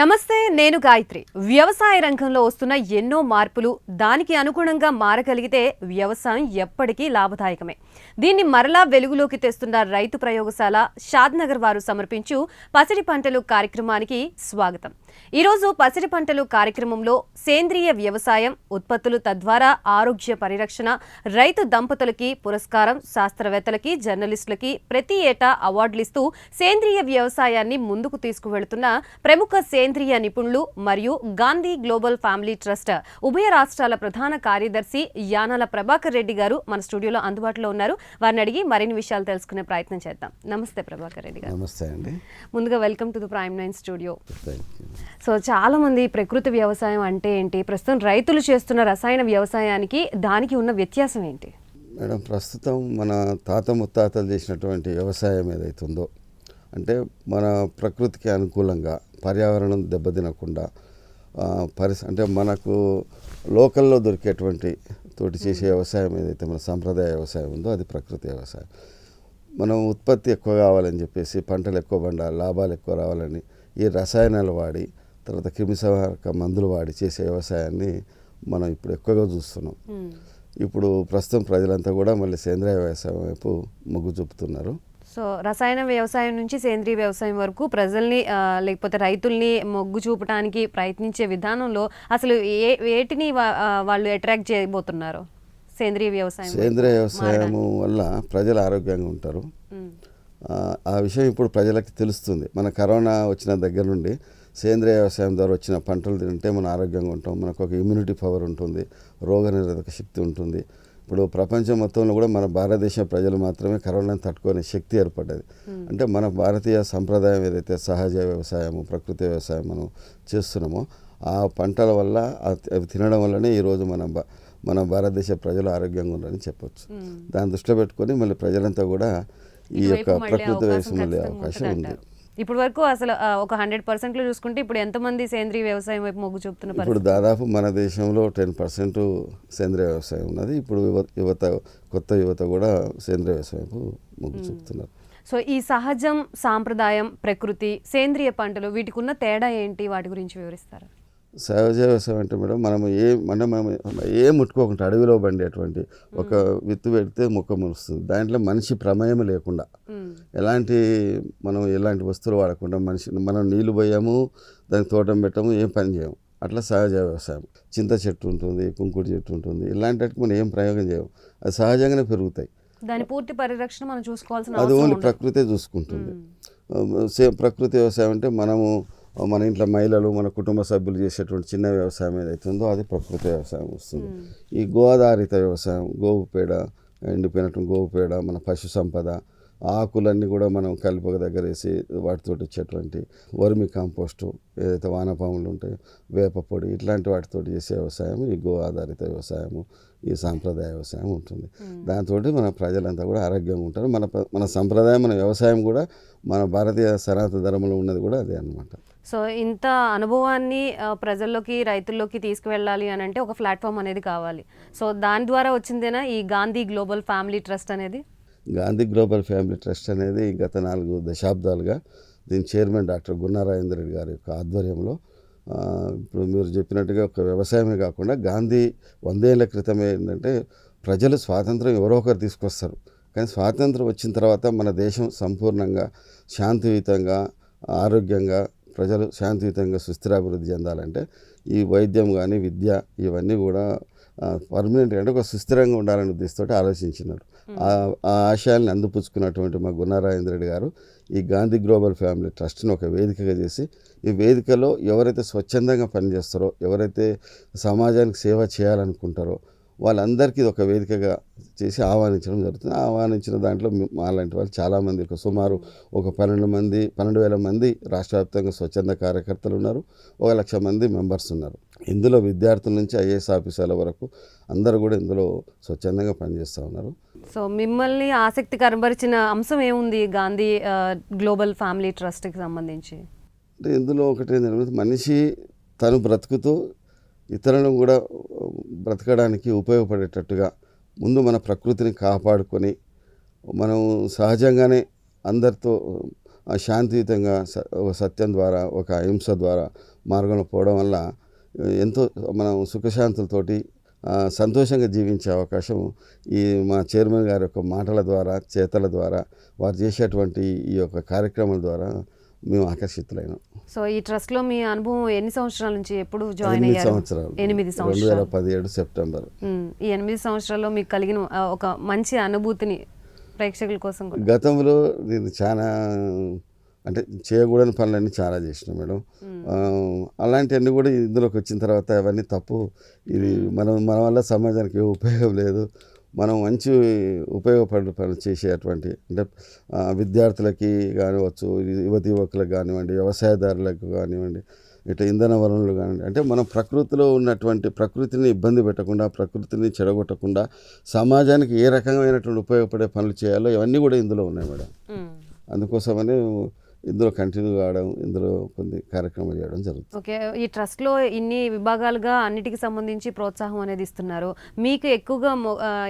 నమస్తే నేను గాయత్రి. వ్యవసాయ రంగంలో వస్తున్న ఎన్నో మార్పులు దానికి అనుగుణంగా మారగలిగితే వ్యవసాయం ఎప్పటికీ లాభదాయకమే. దీన్ని మరలా వెలుగులోకి తెస్తున్న రైతు ప్రయోగశాల షాద్నగర్ వారు సమర్పించు పసిడి పంటలు కార్యక్రమానికి స్వాగతం. ఈరోజు పసిడి పంటలు కార్యక్రమంలో సేంద్రియ వ్యవసాయం ఉత్పత్తులు తద్వారా ఆరోగ్య పరిరక్షణ రైతు దంపతులకి పురస్కారం శాస్త్రవేత్తలకి జర్నలిస్టులకి ప్రతి ఏటా అవార్డులిస్తూ సేంద్రియ వ్యవసాయాన్ని ముందుకు తీసుకువెళుతున్న ప్రముఖ సేంద్రియ నిపుణులు మరియు గాంధీ గ్లోబల్ ఫ్యామిలీ ట్రస్ట్ ఉభయ రాష్ట్రాల ప్రధాన కార్యదర్శి యానాల ప్రభాకర్ రెడ్డి గారు మన స్టూడియోలో అందుబాటులో ఉన్నారు. వారిని అడిగి మరిన్ని విషయాలు తెలుసుకునే ప్రయత్నం చేద్దాం. నమస్తే ప్రభాకర్ రెడ్డి గారు. నమస్తే అండి. ముందుగా welcome to the Prime Nine studio. So చాలా మంది ప్రకృతి వ్యవసాయం అంటే ఏంటి? ప్రస్తుతం రైతులు చేస్తున్న రసాయన వ్యవసాయానికి దానికి ఉన్న వ్యత్యాసం ఏంటి? మేడం ప్రస్తుతం మన తాత ముత్తాతలు చేసినటువంటి వ్యవసాయం ఏదైతే ఉందో అంటే మన ప్రకృతికి అనుకూలంగా పర్యావరణం దెబ్బతినకుండా పరిస్ అంటే మనకు లోకల్లో దొరికేటువంటి తోటి చేసే వ్యవసాయం ఏదైతే మన సాంప్రదాయ వ్యవసాయం ఉందో అది ప్రకృతి వ్యవసాయం. మనం ఉత్పత్తి ఎక్కువ కావాలని చెప్పేసి పంటలు ఎక్కువ పండాలి లాభాలు ఎక్కువ రావాలని ఈ రసాయనాలు వాడి తర్వాత క్రిమిసంహారక మందులు వాడి చేసే వ్యవసాయాన్ని మనం ఇప్పుడు ఎక్కువగా చూస్తున్నాం. ఇప్పుడు ప్రస్తుతం ప్రజలంతా కూడా మళ్ళీ సేంద్రియ వ్యవసాయం వైపు మొగ్గు చూపుతున్నారు. సో రసాయన వ్యవసాయం నుంచి సేంద్రీయ వ్యవసాయం వరకు ప్రజల్ని లేకపోతే రైతుల్ని మొగ్గు చూపడానికి ప్రయత్నించే విధానంలో అసలు ఏ వేటిని వాళ్ళు అట్రాక్ట్ చేయబోతున్నారు? సేంద్రీయ వ్యవసాయం సేంద్రియ వ్యవసాయం. వల్ల ప్రజలు ఆరోగ్యంగా ఉంటారు. ఆ, ఆ విషయం ఇప్పుడు ప్రజలకు తెలుస్తుంది. మన కరోనా వచ్చిన దగ్గర నుండి సేంద్రియ వ్యవసాయం ద్వారా వచ్చిన పంటలు తింటే మనం ఆరోగ్యంగా ఉంటాం. మనకు ఒక ఇమ్యూనిటీ పవర్ ఉంటుంది. రోగనిరోధక శక్తి ఉంటుంది. ఇప్పుడు ప్రపంచం మొత్తంలో కూడా మన భారతదేశ ప్రజలు మాత్రమే కరోనాను తట్టుకునే శక్తి ఏర్పడ్డది. అంటే మన భారతీయ సంప్రదాయం ఏదైతే సహజ వ్యవసాయము ప్రకృతి వ్యవసాయం మనం చేస్తున్నామో ఆ పంటల వల్ల అవి తినడం వల్లనే ఈరోజు మన మన భారతదేశ ప్రజలు ఆరోగ్యంగా ఉన్నారని చెప్పొచ్చు. దాన్ని దృష్టిలో పెట్టుకొని మళ్ళీ ప్రజలంతా కూడా ఈ యొక్క ప్రకృతి వ్యవసాయం మళ్ళీ అవకాశం ఉంది. ఇప్పుడు వరకు అసలు ఒక హండ్రెడ్ పర్సెంట్లో చూసుకుంటే ఇప్పుడు ఎంతమంది సేంద్రీయ వ్యవసాయం వైపు మొగ్గు చూపుతున్న ఇప్పుడు దాదాపు మన దేశంలో టెన్ పర్సెంట్ సేంద్రియ వ్యవసాయం ఉన్నది. ఇప్పుడు యువ యువత కొత్త యువత కూడా సేంద్రియ వ్యవసాయం వైపు మొగ్గు చూపుతున్నారు. సో ఈ సహజం సాంప్రదాయం ప్రకృతి సేంద్రియ పంటలు వీటికి ఉన్న తేడా ఏంటి? వాటి గురించి వివరిస్తారా? సహజ వ్యవసాయం అంటే మేడం మనం ఏ మనం మనం ఏ ముట్టుకోకుండా అడవిలో పండేటువంటి ఒక విత్తు పెడితే మొక్క ములుస్తుంది దాంట్లో మనిషి ప్రమేయం లేకుండా. ఎలాంటి మనం ఎలాంటి వస్తువులు వాడకుండా మనిషి మనం నీళ్ళు పోయాము దానికి తోటం పెట్టాము ఏం పని చేయము. అట్లా సహజ వ్యవసాయం. చింత చెట్టు ఉంటుంది కుంకుడు చెట్టు ఉంటుంది ఇలాంటి వాటికి మనం ఏం ప్రయోగం చేయము. అది సహజంగానే పెరుగుతాయి. దాని పూర్తి పరిరక్షణ మనం చూసుకోవాల్సిన అది ఓన్లీ. ప్రకృతే చూసుకుంటుంది. సే ప్రకృతి వ్యవసాయం అంటే మనము మన ఇంట్లో మహిళలు మన కుటుంబ సభ్యులు చేసేటువంటి చిన్న వ్యవసాయం ఏదైతే ఉందో అది ప్రకృతి వ్యవసాయం వస్తుంది. ఈ గో ఆధారిత వ్యవసాయం గోవు పేడ ఎండిపోయినటువంటి గోవు పేడ మన పశు సంపద ఆకులన్నీ కూడా మనం కలిపి ఒక దగ్గర వేసి వాటితో వచ్చేటువంటి వర్మి కాంపోస్టు ఏదైతే వానపాములు ఉంటాయో వేప పొడి ఇట్లాంటి వాటితో చేసే వ్యవసాయం ఈ గో ఆధారిత వ్యవసాయము ఈ సాంప్రదాయ వ్యవసాయం ఉంటుంది. దాంతో మన ప్రజలంతా కూడా ఆరోగ్యంగా ఉంటారు. మన మన సంప్రదాయం మన వ్యవసాయం కూడా మన భారతీయ సనాతన ధర్మంలో ఉన్నది కూడా అదే అన్నమాట. సో ఇంత అనుభవాన్ని ప్రజల్లోకి రైతుల్లోకి తీసుకువెళ్ళాలి అని అంటే ఒక ప్లాట్ఫామ్ అనేది కావాలి. సో దాని ద్వారా వచ్చిందేనా ఈ గాంధీ గ్లోబల్ ఫ్యామిలీ ట్రస్ట్ అనేది? గాంధీ గ్లోబల్ ఫ్యామిలీ ట్రస్ట్ అనేది గత నాలుగు దశాబ్దాలుగా దీని చైర్మన్ డాక్టర్ గున్నారాజేంద్ర రెడ్డి గారి యొక్క ఆధ్వర్యంలో ఇప్పుడు మీరు చెప్పినట్టుగా ఒక వ్యవసాయమే కాకుండా గాంధీ వందేళ్ళ క్రితమే ఏంటంటే ప్రజలు స్వాతంత్రం ఎవరో ఒకరు తీసుకొస్తారు. కానీ స్వాతంత్రం వచ్చిన తర్వాత మన దేశం సంపూర్ణంగా శాంతియుతంగా ఆరోగ్యంగా ప్రజలు శాంతియుతంగా సుస్థిరాభివృద్ధి చెందాలంటే ఈ వైద్యం కానీ విద్య ఇవన్నీ కూడా పర్మనెంట్గా అంటే ఒక సుస్థిరంగా ఉండాలనే ఉద్దేశంతో ఆలోచించినారు. ఆ ఆశయాన్ని ఆశయాల్ని అందిపుచ్చుకున్నటువంటి మా గున్నారాజేంద్ర రెడ్డి గారు ఈ గాంధీ గ్లోబల్ ఫ్యామిలీ ట్రస్ట్ని ఒక వేదికగా చేసి ఈ వేదికలో ఎవరైతే స్వచ్ఛందంగా పనిచేస్తారో ఎవరైతే సమాజానికి సేవ చేయాలనుకుంటారో వాళ్ళందరికీ ఇది ఒక వేదికగా చేసి ఆహ్వానించడం జరుగుతుంది. ఆహ్వానించిన దాంట్లో అలాంటి మాలాంటి వాళ్ళు చాలామంది ఒక సుమారు ఒక పన్నెండు మంది పన్నెండు వేల మంది రాష్ట్ర వ్యాప్తంగా స్వచ్ఛంద కార్యకర్తలు ఉన్నారు. ఒక లక్ష మంది మెంబర్స్ ఉన్నారు. ఇందులో విద్యార్థుల నుంచి ఐఏఎస్ ఆఫీసర్ల వరకు అందరూ కూడా ఇందులో స్వచ్ఛందంగా పనిచేస్తూ ఉన్నారు. సో మిమ్మల్ని ఆసక్తి కనబరిచిన అంశం ఏముంది గాంధీ గ్లోబల్ ఫ్యామిలీ ట్రస్ట్కి సంబంధించి? అంటే ఇందులో ఒకటి ఏంటంటే మనిషి తను బ్రతుకుతూ ఇతరులను కూడా బ్రతకడానికి ఉపయోగపడేటట్టుగా ముందు మన ప్రకృతిని కాపాడుకొని మనం సహజంగానే అందరితో శాంతియుతంగా సత్యం ద్వారా ఒక అహింస ద్వారా మార్గంలో పోవడం వల్ల ఎంతో మనం సుఖశాంతులతోటి సంతోషంగా జీవించే అవకాశం ఈ మా చైర్మన్ గారి యొక్క మాటల ద్వారా చేతల ద్వారా వారు చేసేటువంటి ఈ యొక్క కార్యక్రమాల ద్వారా మేము ఆకర్షితులైనాం. సో ఈ ట్రస్ట్లో మీ అనుభవం ఎన్ని సంవత్సరాల నుంచి ఎప్పుడు జాయిన్ అయ్యారు? సంవత్సరాలు. ఎనిమిది రెండు సంవత్సరాలు పదిహేడు సెప్టెంబర్. ఈ ఎనిమిది సంవత్సరాల్లో మీకు కలిగిన ఒక మంచి అనుభూతిని ప్రేక్షకుల కోసం గతంలో నేను చాలా అంటే చేయకూడని పనులన్నీ చాలా చేసిన మేడం. అలాంటివన్నీ కూడా ఇందులోకి వచ్చిన తర్వాత అవన్నీ తప్పు. ఇది మనం మన వల్ల సమాజానికి ఏ ఉపయోగం లేదు. మనం మంచి ఉపయోగపడే పనులు చేసేటువంటి అంటే విద్యార్థులకి కానివచ్చు యువతి యువకులకు కానివ్వండి వ్యవసాయదారులకు కానివ్వండి ఇట్లా ఇంధన వనరులు కానివ్వండి. అంటే మనం ప్రకృతిలో ఉన్నటువంటి ప్రకృతిని ఇబ్బంది పెట్టకుండా ప్రకృతిని చెడగొట్టకుండా సమాజానికి ఏ రకమైనటువంటి ఉపయోగపడే పనులు చేయాలో ఇవన్నీ కూడా ఇందులో ఉన్నాయి మేడం. అందుకోసమని ఇందులో కంటిన్యూ కావడం ఇందులో కొన్ని కార్యక్రమాలు చేయడం జరుగుతుంది. ఓకే ఈ ట్రస్ట్లో ఇన్ని విభాగాలుగా అన్నిటికి సంబంధించి ప్రోత్సాహం అనేది ఇస్తున్నారు. మీకు ఎక్కువగా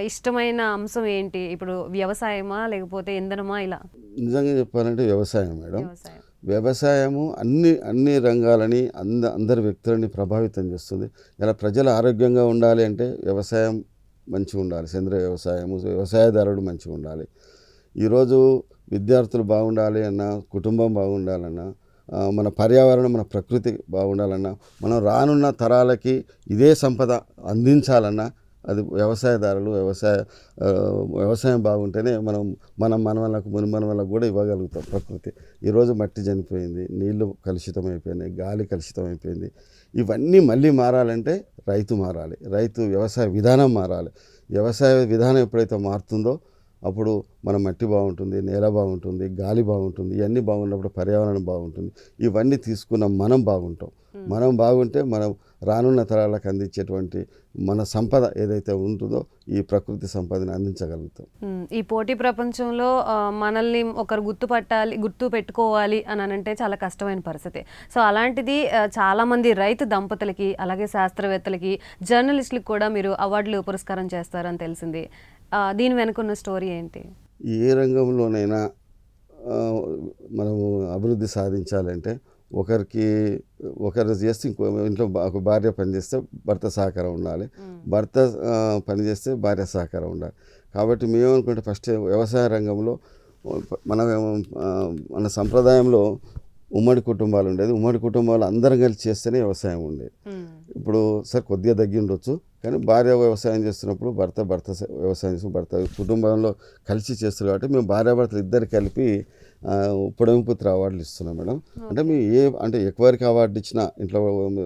ఇష్టమైన అంశం ఏంటి? ఇప్పుడు వ్యవసాయమా లేకపోతే ఇంధనమా ఇలా? నిజంగా చెప్పాలంటే వ్యవసాయం మేడం. వ్యవసాయం. వ్యవసాయము అన్ని అన్ని రంగాలని అంద అందరి వ్యక్తులని ప్రభావితం చేస్తుంది. ఇలా ప్రజలు ఆరోగ్యంగా ఉండాలి అంటే వ్యవసాయం మంచిగా ఉండాలి సేంద్రియ వ్యవసాయము వ్యవసాయదారుడు మంచిగా ఉండాలి ఈరోజు విద్యార్థులు బాగుండాలి అన్నా కుటుంబం బాగుండాలన్నా మన పర్యావరణం మన ప్రకృతి బాగుండాలన్నా మనం రానున్న తరాలకి ఇదే సంపద అందించాలన్నా అది వ్యవసాయదారులు వ్యవసాయ వ్యవసాయం బాగుంటేనే మనం మనం మన వాళ్ళకు ముని మన కూడా ఇవ్వగలుగుతాం ప్రకృతి. ఈరోజు మట్టి చనిపోయింది నీళ్ళు కలుషితం అయిపోయినాయి గాలి కలుషితం అయిపోయింది ఇవన్నీ మళ్ళీ మారాలంటే రైతు మారాలి. రైతు వ్యవసాయ విధానం మారాలి. వ్యవసాయ విధానం ఎప్పుడైతే మారుతుందో అప్పుడు మన మట్టి బాగుంటుంది నేల బాగుంటుంది గాలి బాగుంటుంది ఇవన్నీ బాగున్నప్పుడు పర్యావరణం బాగుంటుంది. ఇవన్నీ తీసుకున్న మనం బాగుంటాం. మనం బాగుంటే మనం రానున్న తరాలకు అందించేటువంటి మన సంపద ఏదైతే ఉంటుందో ఈ ప్రకృతి సంపదని అందించగలుగుతాం. ఈ పోటీ ప్రపంచంలో మనల్ని ఒకరు గుర్తుపట్టాలి గుర్తు పెట్టుకోవాలి అని అంటే చాలా కష్టమైన పరిస్థితి. సో అలాంటిది ఆ, చాలా మంది రైతు దంపతులకి అలాగే శాస్త్రవేత్తలకి జర్నలిస్టులకు కూడా మీరు అవార్డులు పురస్కారం చేస్తారని తెలిసింది. దీని వెనుకున్న స్టోరీ ఏంటి? ఏ రంగంలోనైనా మనము అభివృద్ధి సాధించాలంటే ఒకరికి ఒకరు చేస్తే ఇంకో ఇంట్లో ఒక భార్య పనిచేస్తే భర్త సహకారం ఉండాలి. భర్త పనిచేస్తే భార్య సహకారం ఉండాలి. కాబట్టి మేము అనుకుంటే ఫస్ట్ వ్యవసాయ రంగంలో మన మన సంప్రదాయంలో ఉమ్మడి కుటుంబాలు ఉండేది. ఉమ్మడి కుటుంబాలు అందరం కలిసి చేస్తేనే వ్యవసాయం ఉండేది. ఇప్పుడు సార్ కొద్దిగా తగ్గి ఉండొచ్చు. కానీ భార్య వ్యవసాయం చేస్తున్నప్పుడు భర్త భర్త వ్యవసాయం చేస్తూ భర్త కుటుంబంలో కలిసి చేస్తారు కాబట్టి మేము భార్య భర్తలు ఇద్దరు కలిపి ఆ, పొడమిపుత్ర అవార్డులు ఇస్తున్నాం మేడం. అంటే మేము ఏ అంటే ఎక్కువరికి అవార్డు ఇచ్చినా ఇంట్లో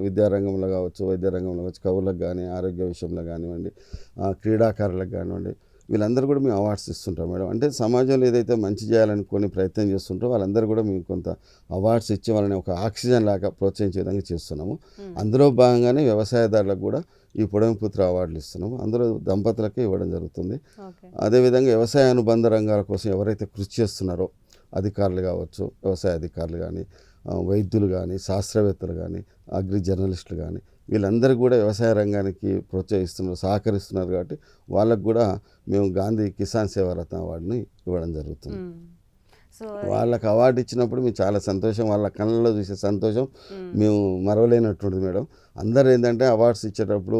విద్యారంగంలో కావచ్చు వైద్య రంగంలో కావచ్చు కవులకు కానీ ఆరోగ్య విషయంలో కానివ్వండి క్రీడాకారులకు కానివ్వండి వీళ్ళందరూ కూడా మేము అవార్డ్స్ ఇస్తుంటాం మేడం. అంటే సమాజంలో ఏదైతే మంచి చేయాలనుకొని ప్రయత్నం చేస్తుంటారో వాళ్ళందరూ కూడా మేము కొంత అవార్డ్స్ ఇచ్చి వాళ్ళని ఒక ఆక్సిజన్ లాగా ప్రోత్సహించే విధంగా చేస్తున్నాము. అందులో భాగంగానే వ్యవసాయదారులకు కూడా ఈ పుడమిపుత్ర అవార్డులు ఇస్తున్నాము. అందులో దంపతులకే ఇవ్వడం జరుగుతుంది. అదేవిధంగా వ్యవసాయ అనుబంధ రంగాల కోసం ఎవరైతే కృషి చేస్తున్నారో అధికారులు కావచ్చు వ్యవసాయ అధికారులు కానీ వైద్యులు కానీ శాస్త్రవేత్తలు కానీ అగ్రి జర్నలిస్టులు కానీ వీళ్ళందరూ కూడా వ్యవసాయ రంగానికి ప్రోత్సహిస్తున్నారు సహకరిస్తున్నారు కాబట్టి వాళ్ళకు కూడా మేము గాంధీ కిసాన్ సేవారత్న అవార్డుని ఇవ్వడం జరుగుతుంది. సో వాళ్ళకి అవార్డు ఇచ్చినప్పుడు మేము చాలా సంతోషం వాళ్ళ కళ్ళలో చూసే సంతోషం. మేము. మరవలేనటువంటిది మేడం. అందరు ఏంటంటే అవార్డ్స్ ఇచ్చేటప్పుడు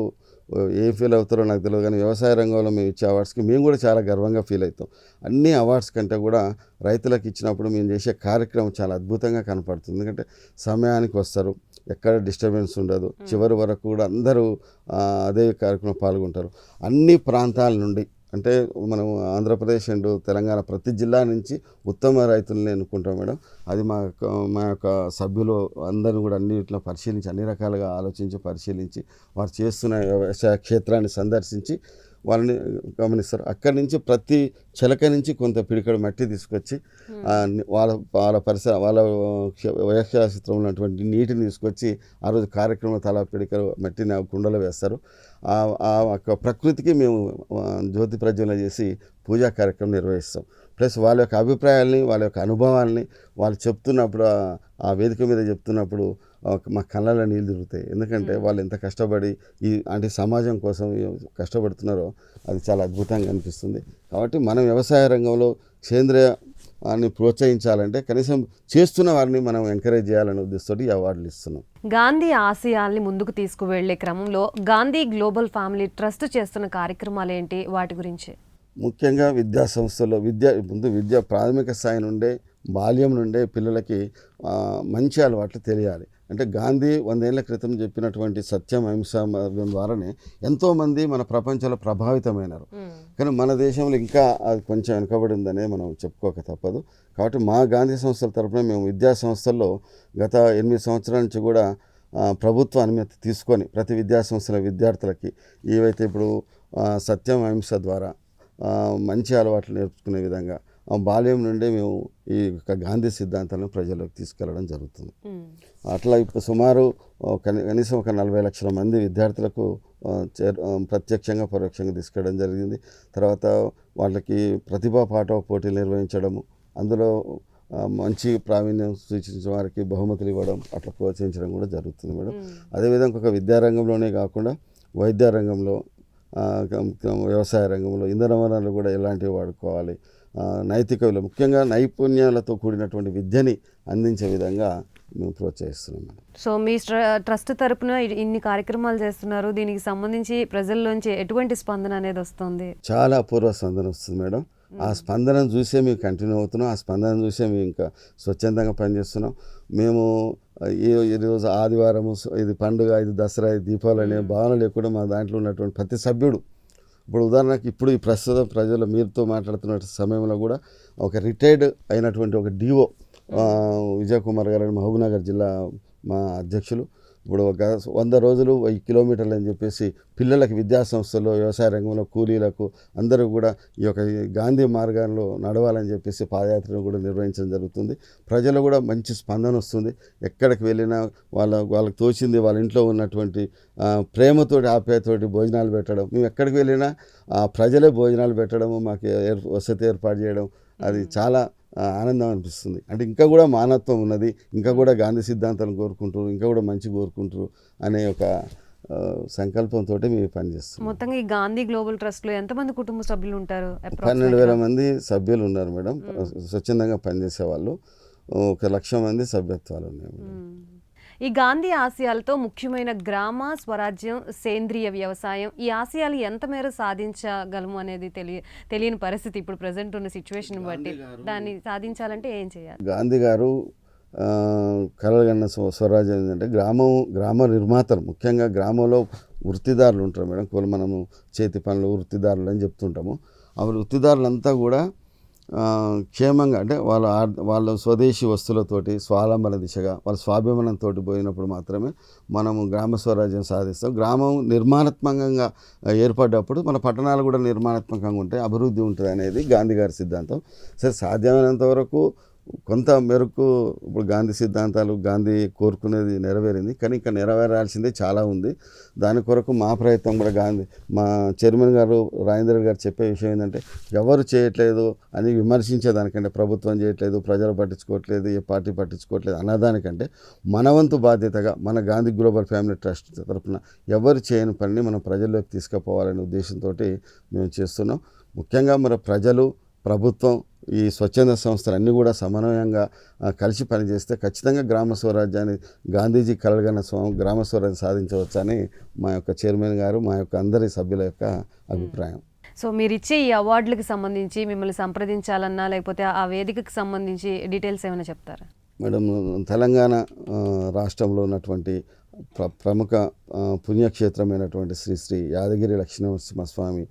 ఏ ఫీల్ అవుతారో నాకు తెలియదు కానీ వ్యవసాయ రంగంలో మేము ఇచ్చే అవార్డ్స్కి మేము కూడా చాలా గర్వంగా ఫీల్ అవుతాం. అన్ని అవార్డ్స్ కంటే కూడా రైతులకు ఇచ్చినప్పుడు మేము చేసే కార్యక్రమం చాలా అద్భుతంగా కనపడుతుంది. ఎందుకంటే సమయానికి వస్తారు ఎక్కడ డిస్టర్బెన్స్ ఉండదు. చివరి వరకు కూడా అందరూ అదే కార్యక్రమం పాల్గొంటారు. అన్ని ప్రాంతాల నుండి అంటే మనం ఆంధ్రప్రదేశ్ అండ్ తెలంగాణ ప్రతి జిల్లా నుంచి ఉత్తమ రైతుల్ని ఎన్నుకుంటాం మేడం. అది మా యొక్క మా యొక్క సభ్యులు అందరూ కూడా అన్నిట్లో పరిశీలించి అన్ని రకాలుగా ఆలోచించి పరిశీలించి వారు చేస్తున్న వ్యవసాయ క్షేత్రాన్ని సందర్శించి వాళ్ళని గమనిస్తారు. అక్కడి నుంచి ప్రతి చిలక నుంచి కొంత పిడికడు మట్టి తీసుకొచ్చి వాళ్ళ వాళ్ళ పరిసర వాళ్ళ వ్యవసాయ క్షేత్రంలో ఉన్నటువంటి నీటిని తీసుకొచ్చి ఆ రోజు కార్యక్రమం తల పిడికలు మట్టిని కుండలో వేస్తారు. ఆ యొక్క ప్రకృతికి మేము జ్యోతి ప్రజ్వలన చేసి పూజా కార్యక్రమం నిర్వహిస్తాం. ప్లస్ వాళ్ళ యొక్క అభిప్రాయాల్ని వాళ్ళ యొక్క అనుభవాల్ని వాళ్ళు చెప్తున్నప్పుడు ఆ- వేదిక మీద చెప్తున్నప్పుడు మా కళ్ళలో నీళ్ళు తిరుగుతాయి. ఎందుకంటే వాళ్ళు ఎంత కష్టపడి ఈ అంటే సమాజం కోసం కష్టపడుతున్నారో అది చాలా అద్భుతంగా అనిపిస్తుంది. కాబట్టి మనం వ్యవసాయ రంగంలో సేంద్రియ అని ప్రోత్సహించాలంటే కనీసం చేస్తున్న వారిని మనం ఎంకరేజ్ చేయాలనే ఉద్దేశంతో ఈ అవార్డులు ఇస్తున్నాం. గాంధీ ఆశయాల్ని ముందుకు తీసుకువెళ్ళే క్రమంలో గాంధీ గ్లోబల్ ఫ్యామిలీ ట్రస్ట్ చేస్తున్న కార్యక్రమాలు ఏంటి వాటి గురించి. ముఖ్యంగా విద్యా సంస్థల్లో విద్య ముందు విద్య ప్రాథమిక స్థాయి నుండే బాల్యం నుండే పిల్లలకి మంచి అలవాట్లు తెలియాలి. అంటే గాంధీ వందేళ్ళ క్రితం చెప్పినటువంటి సత్యం అహింస మార్గం ద్వారానే ఎంతోమంది మన ప్రపంచంలో ప్రభావితమైనారు. కానీ మన దేశంలో ఇంకా అది కొంచెం వెనుకబడి ఉందనే మనం చెప్పుకోక తప్పదు. కాబట్టి మా గాంధీ సంస్థల తరపున మేము విద్యా సంస్థల్లో గత ఎనిమిది సంవత్సరాల నుంచి కూడా ప్రభుత్వ అనుమతి తీసుకొని ప్రతి విద్యా సంస్థల విద్యార్థులకి ఏవైతే ఇప్పుడు సత్యం అహింస ద్వారా మంచి అలవాట్లు నేర్చుకునే విధంగా బాల్యం నుండే మేము ఈ యొక్క గాంధీ సిద్ధాంతాలను ప్రజల్లోకి తీసుకెళ్ళడం జరుగుతుంది. అట్లా ఇప్పుడు సుమారు కనీసం ఒక నలభై లక్షల మంది విద్యార్థులకు ప్రత్యక్షంగా పరోక్షంగా తీసుకెళ్ళడం జరిగింది తర్వాత వాళ్ళకి ప్రతిభా పాఠవ పోటీలు నిర్వహించడము అందులో మంచి ప్రావీణ్యం సూచించిన వారికి బహుమతులు ఇవ్వడం అట్లా ప్రోత్సహించడం కూడా జరుగుతుంది మేడం. అదేవిధంగా ఒక విద్యారంగంలోనే కాకుండా వైద్య రంగంలో వ్యవసాయ రంగంలో ఇంధన వనరులు కూడా ఎలాంటివి వాడుకోవాలి నైతిక విలువ ముఖ్యంగా నైపుణ్యాలతో కూడినటువంటి విద్యని అందించే విధంగా మేము ప్రోత్సహిస్తున్నాం సో మీ ట్రస్ట్ తరపున ఇన్ని కార్యక్రమాలు చేస్తున్నారు. దీనికి సంబంధించి ప్రజల్లోంచి ఎటువంటి స్పందన అనేది వస్తుంది? చాలా అపూర్వ స్పందన వస్తుంది మేడం. ఆ స్పందనను చూసే మేము కంటిన్యూ అవుతున్నాం. ఆ స్పందన చూసే మేము ఇంకా స్వచ్ఛందంగా పనిచేస్తున్నాం. మేము ఈ ఈరోజు ఆదివారం ఇది పండుగ ఇది దసరా ఇది దీపావళి అనే భావన లేకుండా మా దాంట్లో ఉన్నటువంటి ప్రతి సభ్యుడు ఇప్పుడు ఉదాహరణకి ఇప్పుడు ఈ ప్రస్తుతం ప్రజలు మీరుతో మాట్లాడుతున్న సమయంలో కూడా ఒక రిటైర్డ్ అయినటువంటి ఒక డిఓ విజయ్ కుమార్ గారు మహబూబ్నగర్ జిల్లా మా అధ్యక్షులు. ఇప్పుడు ఒక వంద రోజులు వెయ్యి కిలోమీటర్లు అని చెప్పేసి పిల్లలకి విద్యా సంస్థల్లో వ్యవసాయ రంగంలో కూలీలకు అందరూ కూడా ఈ యొక్క గాంధీ మార్గాల్లో నడవాలని చెప్పేసి పాదయాత్రను కూడా నిర్వహించడం జరుగుతుంది. ప్రజలు కూడా మంచి స్పందన వస్తుంది. ఎక్కడికి వెళ్ళినా వాళ్ళ వాళ్ళకి తోచింది వాళ్ళ ఇంట్లో ఉన్నటువంటి ప్రేమతోటి ఆప్యాయతోటి భోజనాలు పెట్టడం. మేము ఎక్కడికి వెళ్ళినా ప్రజలే భోజనాలు పెట్టడము మాకు వసతి ఏర్పాటు చేయడం అది చాలా ఆనందం అనిపిస్తుంది. అంటే ఇంకా కూడా మానవత్వం ఉన్నది ఇంకా కూడా గాంధీ సిద్ధాంతాలను కోరుకుంటారు ఇంకా కూడా మంచి కోరుకుంటారు అనే ఒక సంకల్పంతో మేము పనిచేస్తాం మొత్తంగా ఈ గాంధీ గ్లోబల్ ట్రస్ట్లో ఎంతమంది కుటుంబ సభ్యులు ఉంటారు? పన్నెండు వేల మంది సభ్యులు ఉన్నారు మేడం. స్వచ్ఛందంగా పనిచేసే వాళ్ళు ఒక లక్ష మంది సభ్యత్వాలు ఉన్నాయి. ఈ గాంధీ ఆశయాలతో ముఖ్యమైన గ్రామ స్వరాజ్యం సేంద్రియ వ్యవసాయం ఈ ఆశయాలు ఎంత మేర సాధించగలము అనేది తెలియ తెలియని పరిస్థితి ఇప్పుడు ప్రజెంట్ ఉన్న సిచ్యువేషన్ బట్టి. దాన్ని సాధించాలంటే ఏం చేయాలి? గాంధీ గారు కలగన్న స్వ- స్వరాజ్యం ఏంటంటే గ్రామం గ్రామ నిర్మాతలు ముఖ్యంగా గ్రామంలో వృత్తిదారులు ఉంటారు మేడం. కూల మనము చేతి పనులు వృత్తిదారులు అని చెప్తుంటాము. ఆ వృత్తిదారులంతా కూడా క్షేమంగా అంటే వాళ్ళ వాళ్ళ స్వదేశీ వస్తువులతోటి స్వావలంబన దిశగా వాళ్ళ స్వాభిమానంతో పోయినప్పుడు మాత్రమే మనము గ్రామ స్వరాజ్యం సాధిస్తాం. గ్రామం నిర్మాణాత్మకంగా ఏర్పడ్డప్పుడు మన పట్టణాలు కూడా నిర్మాణాత్మకంగా ఉంటాయి అభివృద్ధి ఉంటుంది అనేది గాంధీ గారి సిద్ధాంతం. సరే సాధ్యమైనంత వరకు కొంత మేరకు ఇప్పుడు గాంధీ సిద్ధాంతాలు గాంధీ కోరుకునేది నెరవేరింది కానీ ఇంకా నెరవేరాల్సిందే చాలా ఉంది. దాని కొరకు మా ప్రయత్నం కూడా గాంధీ మా చైర్మన్ గారు రాజేంద్ర గారు చెప్పే విషయం ఏంటంటే ఎవరు చేయట్లేదు అని విమర్శించేదానికంటే ప్రభుత్వం చేయట్లేదు ప్రజలు పట్టించుకోవట్లేదు ఏ పార్టీ పట్టించుకోవట్లేదు అన్నదానికంటే మన వంతు బాధ్యతగా మన గాంధీ గ్లోబల్ ఫ్యామిలీ ట్రస్ట్ తరఫున ఎవరు చేయని పనిని మనం ప్రజల్లోకి తీసుకుపోవాలనే ఉద్దేశంతో మేము చేస్తున్నాం. ముఖ్యంగా మన ప్రజలు ప్రభుత్వం ఈ స్వచ్ఛంద సంస్థలు అన్నీ కూడా సమన్వయంగా కలిసి పనిచేస్తే ఖచ్చితంగా గ్రామ స్వరాజ్యాన్ని గాంధీజీ కలగన్న స్వ గ్రామ స్వరాజ్యం సాధించవచ్చని మా యొక్క చైర్మన్ గారు మా యొక్క అందరి సభ్యుల యొక్క అభిప్రాయం. సో మీరు ఇచ్చే ఈ అవార్డులకు సంబంధించి మిమ్మల్ని సంప్రదించాలన్నా లేకపోతే ఆ వేదికకు సంబంధించి డీటెయిల్స్ ఏమైనా చెప్తారా? మేడం తెలంగాణ రాష్ట్రంలో ఉన్నటువంటి ప్ర ప్రముఖ పుణ్యక్షేత్రమైనటువంటి శ్రీ శ్రీ యాదగిరి లక్ష్మీనరసింహస్వామి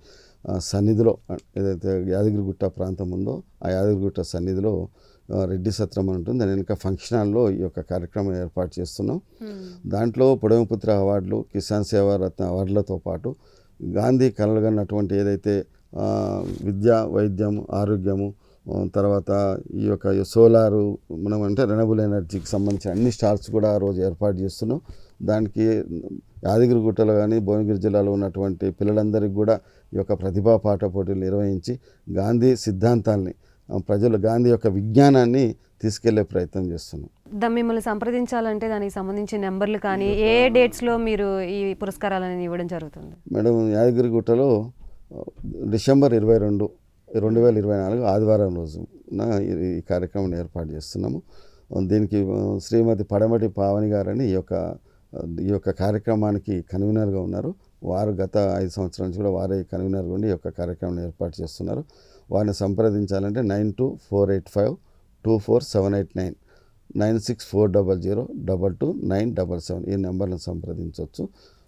సన్నిధిలో ఏదైతే యాదగిరిగుట్ట ప్రాంతం ఉందో ఆ యాదగిరిగుట్ట సన్నిధిలో రెడ్డి సత్రం అని ఉంటుంది. దాని వెనుక ఫంక్షన్ హాల్లో ఈ యొక్క కార్యక్రమం ఏర్పాటు చేస్తున్నాం. దాంట్లో పొడవపుత్ర అవార్డులు కిసాన్ సేవా రత్న అవార్డులతో పాటు గాంధీ కలగన్నటువంటి ఏదైతే విద్య వైద్యం ఆరోగ్యము తర్వాత ఈ యొక్క సోలారు మనం అంటే రెనబుల్ ఎనర్జీకి సంబంధించిన అన్ని స్టాల్స్ కూడా ఆ రోజు ఏర్పాటు చేస్తున్నాం. దానికి యాదగిరిగుట్టలో కానీ భువనగిరి జిల్లాలో ఉన్నటువంటి పిల్లలందరికీ కూడా ఈ యొక్క ప్రతిభా పాఠ పోటీలు నిర్వహించి గాంధీ సిద్ధాంతాల్ని ప్రజలు గాంధీ యొక్క విజ్ఞానాన్ని తీసుకెళ్ళే ప్రయత్నం చేస్తున్నాం. మిమ్మల్ని సంప్రదించాలంటే దానికి సంబంధించిన నెంబర్లు కానీ ఏ డేట్స్లో మీరు ఈ పురస్కారాలను ఇవ్వడం జరుగుతుంది? మేడం యాదగిరిగుట్టలో డిసెంబర్ ఇరవై రెండు రెండు వేల ఇరవై నాలుగు ఆదివారం రోజు ఈ కార్యక్రమాన్ని ఏర్పాటు చేస్తున్నాము. దీనికి శ్రీమతి పడమటి పావని గారని ఈ యొక్క ఈ యొక్క కార్యక్రమానికి కన్వీనర్గా ఉన్నారు. వారు గత ఐదు సంవత్సరాల నుంచి కూడా వారే కన్వీనర్గా ఉండి ఈ యొక్క కార్యక్రమాన్ని ఏర్పాటు చేస్తున్నారు. వారిని సంప్రదించాలంటే nine two four eight five two four seven eight nine nine six four double zero double two nine double seven ఈ నెంబర్లను సంప్రదించవచ్చు.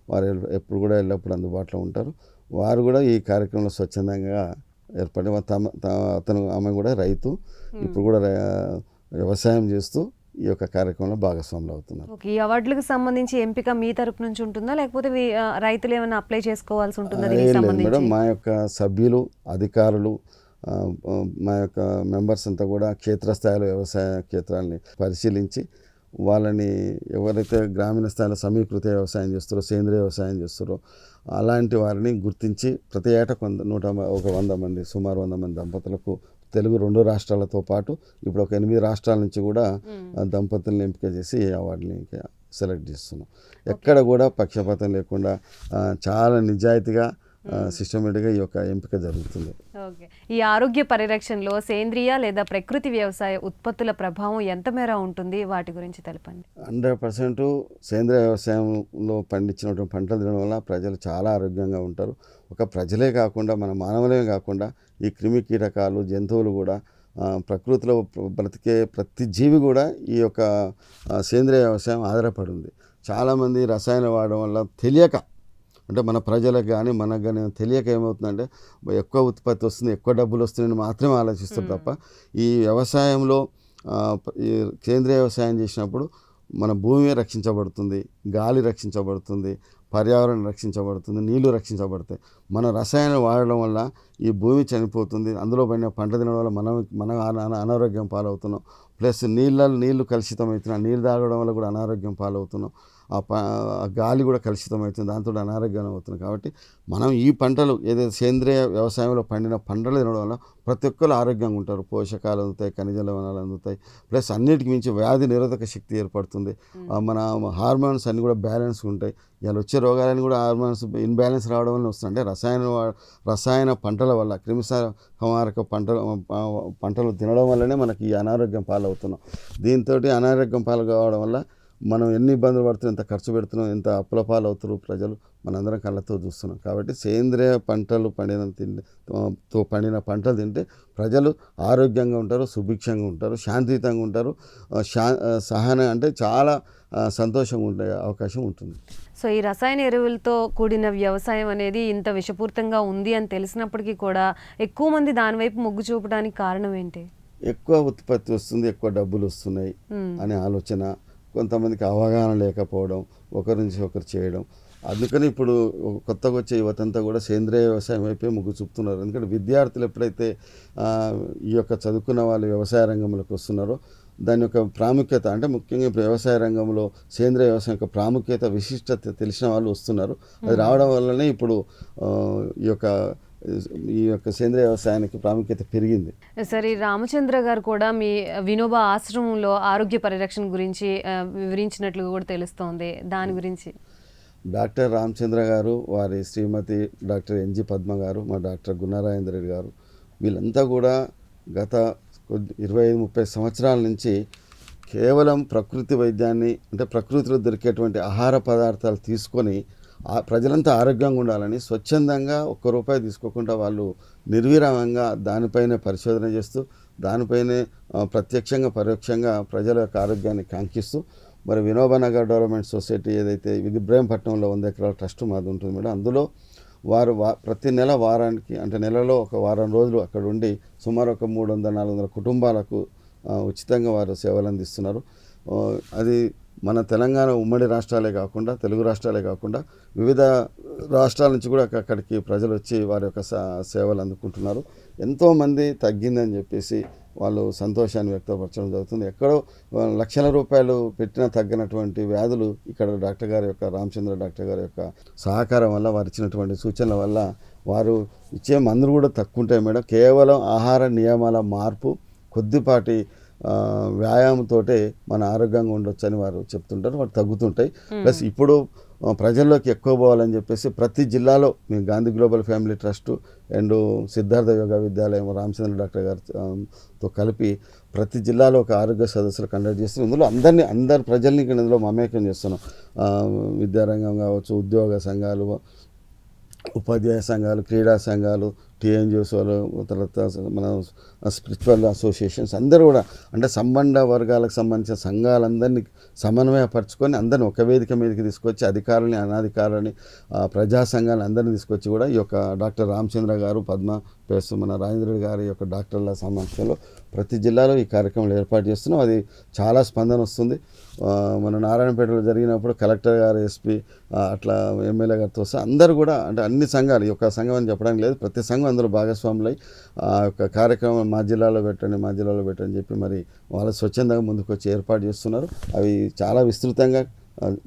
వారు ఎప్పుడు కూడా ఎల్లప్పుడూ అందుబాటులో ఉంటారు. వారు కూడా ఈ కార్యక్రమంలో స్వచ్ఛందంగా ఏర్పడి తమ అతను ఆమె కూడా రైతు. ఇప్పుడు కూడా వ్యవసాయం చేస్తూ ఈ యొక్క కార్యక్రమంలో భాగస్వాములు అవుతున్నారు. ఓకే ఈ అవార్డులకు సంబంధించి ఎంపిక మీ తరపు నుంచి ఉంటుందా? లేకపోతే రైతులు ఏమైనా అప్లై చేసుకోవాల్సి ఉంటుందా మేడం మా యొక్క సభ్యులు అధికారులు మా యొక్క మెంబర్స్ అంతా కూడా క్షేత్రస్థాయిలో వ్యవసాయ క్షేత్రాలని పరిశీలించి వాళ్ళని ఎవరైతే గ్రామీణ స్థాయిలో సమీకృత వ్యవసాయం చేస్తారో సేంద్రియ వ్యవసాయం చేస్తారో అలాంటి వారిని గుర్తించి ప్రతి ఏటా కొంత నూట ఒక వంద మంది సుమారు వంద మంది దంపతులకు తెలుగు రెండు రాష్ట్రాలతో పాటు ఇప్పుడు ఒక ఎనిమిది రాష్ట్రాల నుంచి కూడా దంపతులను ఎంపిక చేసి ఈ అవార్డుని సెలెక్ట్ చేస్తున్నాం. ఎక్కడ కూడా పక్షపాతం లేకుండా చాలా నిజాయితీగా సిస్టమేటిక్గా ఈ యొక్క ఎంపిక జరుగుతుంది. ఓకే. ఈ ఆరోగ్య పరిరక్షణలో సేంద్రియ లేదా ప్రకృతి వ్యవసాయ ఉత్పత్తుల ప్రభావం ఎంత మేర ఉంటుంది? వాటి గురించి తెలపండి. హండ్రెడ్ పర్సెంట్ సేంద్రియ వ్యవసాయంలో పండించినటువంటి పంటలు తినడం వల్ల ప్రజలు చాలా ఆరోగ్యంగా ఉంటారు. ఒక ప్రజలే కాకుండా మన మానవులే కాకుండా ఈ క్రిమి కీటకాలు జంతువులు కూడా ప్రకృతిలో ప్ర- బ్రతికే ప్రతి జీవి కూడా ఈ యొక్క సేంద్రియ వ్యవసాయం ఆధారపడి ఉంది. చాలామంది రసాయన వాడడం వల్ల తెలియక అంటే మన ప్రజలకు కానీ మనకు కానీ తెలియక ఏమవుతుందంటే ఎక్కువ ఉత్పత్తి వస్తుంది ఎక్కువ డబ్బులు వస్తున్నాయని మాత్రమే ఆలోచిస్తారు తప్ప ఈ వ్యవసాయంలో ఈ సేంద్రియ వ్యవసాయం చేసినప్పుడు మన భూమి రక్షించబడుతుంది గాలి రక్షించబడుతుంది పర్యావరణం రక్షించబడుతుంది నీళ్ళు రక్షించబడతాయి. మన రసాయనం వాడడం వల్ల ఈ భూమి చనిపోతుంది అందులో పడిన పంట తినడం వల్ల మనం మనం అనారోగ్యం పాలవుతున్నాం. ప్లస్ నీళ్ళ నీళ్ళు కలుషితం అవుతున్నాయి నీళ్ళు తాగడం వల్ల కూడా అనారోగ్యం పాలవుతున్నాం. ఆ ప గాలి కూడా కలుషితం అవుతుంది దాంతో అనారోగ్యం అవుతుంది కాబట్టి మనం ఈ పంటలు ఏదైతే సేంద్రియ వ్యవసాయంలో పండిన పంటలు తినడం వల్ల ప్రతి ఒక్కరు ఆరోగ్యంగా ఉంటారు. పోషకాలు అందుతాయి ఖనిజ లవణాలు అందుతాయి. ప్లస్ అన్నిటికి మించి వ్యాధి నిరోధక శక్తి ఏర్పడుతుంది. మన హార్మోన్స్ అన్నీ కూడా బ్యాలెన్స్ ఉంటాయి. ఇలా వచ్చే రోగాలని కూడా హార్మోన్స్ ఇన్బ్యాలెన్స్ రావడం వల్ల వస్తుంది అంటే రసాయన రసాయన పంటల వల్ల క్రిమిసంహారక పంటలు పంటలు తినడం వల్లనే మనకి ఈ అనారోగ్యం పాలవుతున్నాం. దీంతో అనారోగ్యం పాలు కావడం వల్ల మనం ఎన్ని ఇబ్బందులు పడుతున్నాం ఎంత ఖర్చు పెడుతున్నాం ఎంత అప్పుల పాలు అవుతున్నారు ప్రజలు మనందరం కళ్ళతో చూస్తున్నాం. కాబట్టి సేంద్రియ పంటలు పండిన తిండి తో పండిన పంటలు తింటే ప్రజలు ఆరోగ్యంగా ఉంటారు సుభిక్షంగా ఉంటారు శాంతియుతంగా ఉంటారు శా సహన అంటే చాలా సంతోషంగా ఉండే అవకాశం ఉంటుంది. సో ఈ రసాయన ఎరువులతో కూడిన వ్యవసాయం అనేది ఇంత విషపూరితంగా ఉంది అని తెలిసినప్పటికీ కూడా ఎక్కువ మంది దాని వైపు మొగ్గు చూపడానికి కారణం ఏంటి? ఎక్కువ ఉత్పత్తి వస్తుంది ఎక్కువ డబ్బులు వస్తున్నాయి. అనే ఆలోచన కొంతమందికి అవగాహన లేకపోవడం ఒకరి నుంచి ఒకరు చేయడం. అందుకని ఇప్పుడు కొత్తగా వచ్చే యువతంతా కూడా సేంద్రియ వ్యవసాయం వైపే మొగ్గు చూపుతున్నారు. ఎందుకంటే విద్యార్థులు ఎప్పుడైతే ఈ యొక్క చదువుకున్న వాళ్ళు వ్యవసాయ రంగంలోకి వస్తున్నారో దాని యొక్క ప్రాముఖ్యత అంటే ముఖ్యంగా ఇప్పుడు వ్యవసాయ రంగంలో సేంద్రియ వ్యవసాయం యొక్క ప్రాముఖ్యత విశిష్టత తెలిసిన వాళ్ళు వస్తున్నారు. అది రావడం వల్లనే ఇప్పుడు ఈ యొక్క ఈ యొక్క సేంద్రియ వ్యవసాయానికి ప్రాముఖ్యత పెరిగింది. సరే ఈ రామచంద్ర గారు కూడా మీ వినోబా ఆశ్రమంలో ఆరోగ్య పరిరక్షణ గురించి వివరించినట్లు కూడా తెలుస్తోంది. దాని గురించి. డాక్టర్ రామచంద్ర గారు వారి శ్రీమతి డాక్టర్ ఎన్జి పద్మ గారు మా డాక్టర్ గుణారాయేంద్ర రెడ్డి గారు వీళ్ళంతా కూడా గత కొద్ది ఇరవై ఐదు ముప్పై సంవత్సరాల నుంచి కేవలం ప్రకృతి వైద్యాన్ని అంటే ప్రకృతిలో దొరికేటువంటి ఆహార పదార్థాలు తీసుకొని ప్రజలంతా ఆరోగ్యంగా ఉండాలని స్వచ్ఛందంగా ఒక్క రూపాయి తీసుకోకుండా వాళ్ళు నిర్విరామంగా దానిపైన పరిశోధన చేస్తూ దానిపైనే ప్రత్యక్షంగా పరోక్షంగా ప్రజల యొక్క ఆరోగ్యాన్ని కాంక్షిస్తూ మరి వినోబనగర్ డెవలప్మెంట్ సొసైటీ ఏదైతే ఇబ్రాహీంపట్నంలో వంద ఎకరాల ట్రస్ట్ మాది ఉంటుంది మేడం అందులో వారు వా ప్రతి నెల వారానికి అంటే నెలలో ఒక వారం రోజులు అక్కడ ఉండి సుమారు ఒక మూడు వందల నాలుగు వందల కుటుంబాలకు ఉచితంగా వారు సేవలు అందిస్తున్నారు. అది మన తెలంగాణ ఉమ్మడి రాష్ట్రాలే కాకుండా తెలుగు రాష్ట్రాలే కాకుండా వివిధ రాష్ట్రాల నుంచి కూడా అక్కడికి ప్రజలు వచ్చి వారి యొక్క సా- సేవలు అందుకుంటున్నారు. ఎంతోమంది తగ్గిందని చెప్పేసి వాళ్ళు సంతోషాన్ని వ్యక్తపరచడం జరుగుతుంది. ఎక్కడో లక్షల రూపాయలు పెట్టినా తగ్గినటువంటి వ్యాధులు ఇక్కడ డాక్టర్ గారి యొక్క రామచంద్ర డాక్టర్ గారి యొక్క సహకారం వల్ల వారు ఇచ్చినటువంటి సూచనల వల్ల వారు ఇచ్చే మందులు కూడా తక్కువ ఉంటాయి మేడం. కేవలం ఆహార నియమాల మార్పు కొద్దిపాటి వ్యాయామంతోటే మన ఆరోగ్యంగా ఉండొచ్చు అని వారు చెప్తుంటారు వారు తగ్గుతుంటాయి. ప్లస్ ఇప్పుడు ప్రజల్లోకి ఎక్కువ పోవాలని చెప్పేసి ప్రతి జిల్లాలో మీ Gandhi global family trust and Siddhartha yoga Vidyalayam Ramachandra doctor గారు ఆ, తో కలిపి ప్రతి జిల్లాలో ఒక ఆరోగ్య సదస్సులు కండక్ట్ చేస్తున్నాం ఇందులో అందరినీ అందరి ప్రజల్ని ఇక్కడ ఇందులో మమేకం చేస్తున్నాం. విద్యారంగం కావచ్చు ఉద్యోగ సంఘాలు ఉపాధ్యాయ సంఘాలు క్రీడా సంఘాలు టీఎన్జిఓస్ వాళ్ళు తర్వాత మన స్పిరిచువల్ అసోసియేషన్స్ అందరూ కూడా అంటే సంబంధ వర్గాలకు సంబంధించిన సంఘాలందరినీ సమన్వయపరచుకొని అందరిని ఒక వేదిక మీదకి తీసుకొచ్చి అధికారులని అనాధికారులని ప్రజా సంఘాలను అందరినీ తీసుకొచ్చి కూడా ఈ యొక్క డాక్టర్ రామచంద్ర గారు పద్మ ప్లస్ మన రాజేంద్ర గారి యొక్క డాక్టర్ల సమక్షంలో ప్రతి జిల్లాలో ఈ కార్యక్రమాలు ఏర్పాటు చేస్తున్నాం. అది చాలా స్పందన వస్తుంది. మన నారాయణపేటలో జరిగినప్పుడు కలెక్టర్ గారు ఎస్పీ అట్లా ఎమ్మెల్యే గారితో వస్తే అందరూ కూడా అంటే అన్ని సంఘాలు ఈ యొక్క సంఘం అని చెప్పడానికి లేదు. ప్రతి సంఘం అందరూ భాగస్వాములై ఆ యొక్క కార్యక్రమం మా జిల్లాలో పెట్టండి మా జిల్లాలో పెట్టండి చెప్పి మరి వాళ్ళు స్వచ్ఛందంగా ముందుకు వచ్చి ఏర్పాటు చేస్తున్నారు. అవి చాలా విస్తృతంగా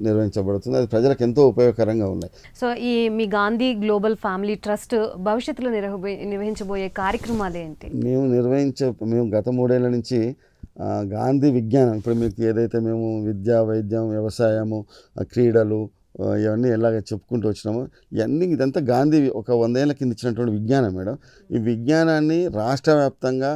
నిర్వహించబడుతుంది. అది ప్రజలకు ఎంతో ఉపయోగకరంగా ఉన్నాయి. సో ఈ మీ గాంధీ గ్లోబల్ ఫ్యామిలీ ట్రస్ట్ భవిష్యత్తులో నిర్వహి నిర్వహించబోయే కార్యక్రమాలు ఏంటి మేము నిర్వహించే మేము గత మూడేళ్ళ నుంచి గాంధీ విజ్ఞానం ఇప్పుడు మీకు ఏదైతే మేము విద్య వైద్యం వ్యవసాయము క్రీడలు ఇవన్నీ ఎలాగ చెప్పుకుంటూ వచ్చినామో ఇవన్నీ ఇదంతా గాంధీ ఒక వందేళ్ళ కింద ఇచ్చినటువంటి విజ్ఞానం మేడం. ఈ విజ్ఞానాన్ని రాష్ట్ర వ్యాప్తంగా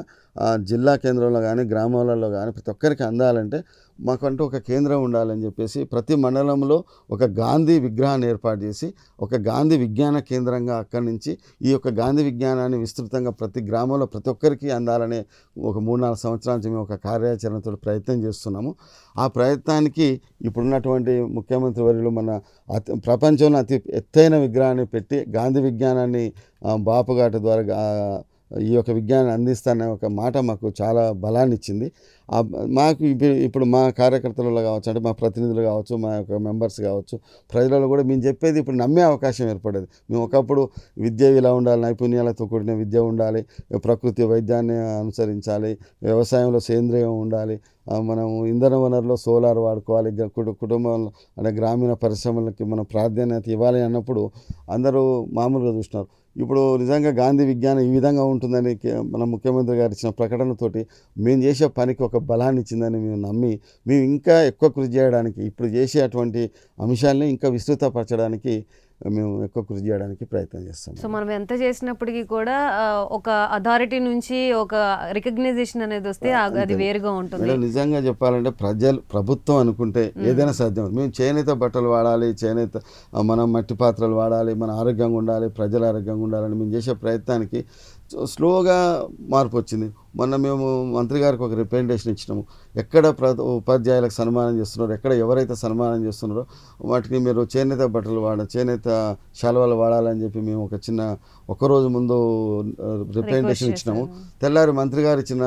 జిల్లా కేంద్రంలో కానీ గ్రామాలలో కానీ ప్రతి ఒక్కరికి అందాలంటే మాకంటూ ఒక కేంద్రం ఉండాలని చెప్పేసి ప్రతి మండలంలో ఒక గాంధీ విగ్రహాన్ని ఏర్పాటు చేసి ఒక గాంధీ విజ్ఞాన కేంద్రంగా అక్కడి నుంచి ఈ యొక్క గాంధీ విజ్ఞానాన్ని విస్తృతంగా ప్రతి గ్రామంలో ప్రతి ఒక్కరికి అందాలనే ఒక మూడు నాలుగు సంవత్సరాల నుంచి మేము ఒక కార్యాచరణతో ప్రయత్నం చేస్తున్నాము. ఆ ప్రయత్నానికి ఇప్పుడున్నటువంటి ముఖ్యమంత్రి వర్యులు మన అతి ప్రపంచంలో అతి ఎత్తైన విగ్రహాన్ని పెట్టి గాంధీ విజ్ఞానాన్ని బాపుఘాటు ద్వారా ఈ యొక్క విజ్ఞానాన్ని అందిస్తానే ఒక మాట మాకు చాలా బలాన్ని ఇచ్చింది మాకు ఇప్పుడు ఇప్పుడు మా కార్యకర్తలలో కావచ్చు అంటే మా ప్రతినిధులు కావచ్చు మా యొక్క మెంబర్స్ కావచ్చు ప్రజలలో కూడా మేము చెప్పేది ఇప్పుడు నమ్మే అవకాశం ఏర్పడేది. మేము ఒకప్పుడు విద్య ఇలా ఉండాలి నైపుణ్యాలతో కూడిన విద్య ఉండాలి ప్రకృతి వైద్యాన్ని అనుసరించాలి వ్యవసాయంలో సేంద్రియం ఉండాలి మనం ఇంధన వనరులో సోలార్ వాడుకోవాలి కుటు- కుటుంబంలో అంటే గ్రామీణ పరిశ్రమలకి మనం ప్రాధాన్యత ఇవ్వాలి అన్నప్పుడు అందరూ మామూలుగా చూస్తున్నారు ఇప్పుడు నిజంగా గాంధీ విజ్ఞానం ఈ విధంగా ఉంటుందని మన ముఖ్యమంత్రి గారు ఇచ్చిన ప్రకటనతోటి మేము చేసే పనికి ఒక బలాన్ని ఇచ్చిందని మేము నమ్మి మేము ఇంకా ఎక్కువ కృషి చేయడానికి ఇప్పుడు చేసే అటువంటి అంశాలని ఇంకా విస్తృతపరచడానికి మేము ఎక్కువ కృషి చేయడానికి ప్రయత్నం చేస్తాం సో మనం ఎంత చేసినప్పటికీ కూడా ఒక అథారిటీ నుంచి ఒక రికగ్నైజేషన్ అనేది వస్తే అది వేరుగా ఉంటుంది. నిజంగా చెప్పాలంటే ప్రజలు ప్రభుత్వం అనుకుంటే ఏదైనా సాధ్యం. మేము చేనేత బట్టలు వాడాలి చేనేత మనం మట్టి పాత్రలు వాడాలి మన ఆరోగ్యంగా ఉండాలి ప్రజలు ఆరోగ్యంగా ఉండాలని మేము చేసే ప్రయత్నానికి స్లోగా మార్పు వచ్చింది. మొన్న మేము మంత్రి గారికి ఒక రిప్రజెంటేషన్ ఇచ్చినాము. ఎక్కడ ప్ర ఉపాధ్యాయులకు సన్మానం చేస్తున్నారో ఎక్కడ ఎవరైతే సన్మానం చేస్తున్నారో వాటికి మీరు చేనేత బట్టలు వాడ చేనేత శాలువాలు వాడాలని చెప్పి మేము ఒక చిన్న ఒకరోజు ముందు రిప్రజెంటేషన్ ఇచ్చినాము. తెల్లారి మంత్రి గారు ఇచ్చిన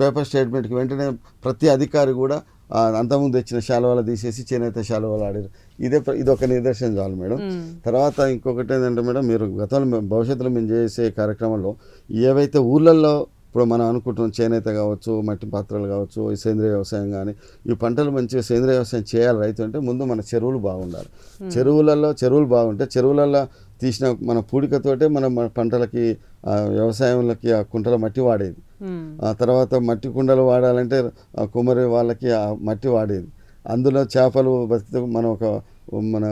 పేపర్ స్టేట్మెంట్కి వెంటనే ప్రతి అధికారి కూడా అంతకుముందు ఇచ్చిన శాలువాలు తీసేసి చేనేత శాలువాలు ఆడారు ఇదే ఇది ఒక నిదర్శనం చాలు మేడం. తర్వాత ఇంకొకటి ఏంటంటే మేడం మీరు గతంలో భవిష్యత్తులో మేము చేసే కార్యక్రమంలో ఏవైతే ఊళ్ళల్లో ఇప్పుడు మనం అనుకుంటున్నాం చేనేత కావచ్చు మట్టి పాత్రలు కావచ్చు ఈ సేంద్రియ వ్యవసాయం కానీ ఈ పంటలు మంచిగా సేంద్రియ వ్యవసాయం చేయాలి రైతు అంటే ముందు మన చెరువులు బాగుండాలి. చెరువులలో చెరువులు బాగుంటే చెరువులలో తీసిన మన పూడికతోటే మన మన పంటలకి వ్యవసాయంలోకి ఆ కుంటల మట్టి వాడేది. ఆ తర్వాత మట్టి కుండలు వాడాలంటే ఆ కుమ్మరి వాళ్ళకి ఆ మట్టి వాడేది. అందులో చేపలు బతికితే మనం ఒక మన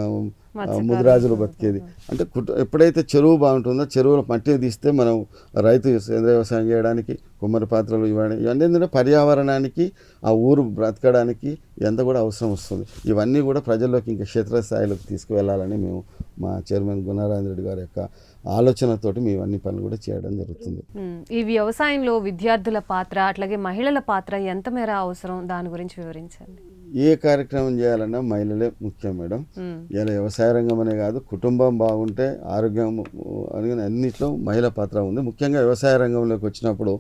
ముదిరాజులు బతికేది. అంటే కుట- ఎప్పుడైతే చెరువు బాగుంటుందో చెరువులో మట్టి తీస్తే మనం రైతు సేంద్రియ వ్యవసాయం చేయడానికి కుమ్మరి పాత్రలు ఇవ్వడం ఇవన్నీ ఏంటంటే పర్యావరణానికి ఆ ఊరు బ్రతకడానికి ఎంత కూడా అవసరం వస్తుంది. ఇవన్నీ కూడా ప్రజల్లోకి ఇంకా క్షేత్రస్థాయిలోకి తీసుకువెళ్ళాలని మేము మా చైర్మన్ గుణారాయణ రెడ్డి గారి యొక్క ఆలోచనతోటి మేము ఇవన్నీ పనులు కూడా చేయడం జరుగుతుంది. ఈ వ్యవసాయంలో విద్యార్థుల పాత్ర అట్లాగే మహిళల పాత్ర ఎంత మేర అవసరం? దాని గురించి వివరించండి. ఏ కార్యక్రమం చేయాలన్నా మహిళలే ముఖ్యం మేడం. ఇలా వ్యవసాయ రంగం అనే కాదు కుటుంబం బాగుంటే ఆరోగ్యం అని అన్నిట్లో మహిళ పాత్ర ఉంది. ముఖ్యంగా వ్యవసాయ రంగంలోకి వచ్చినప్పుడు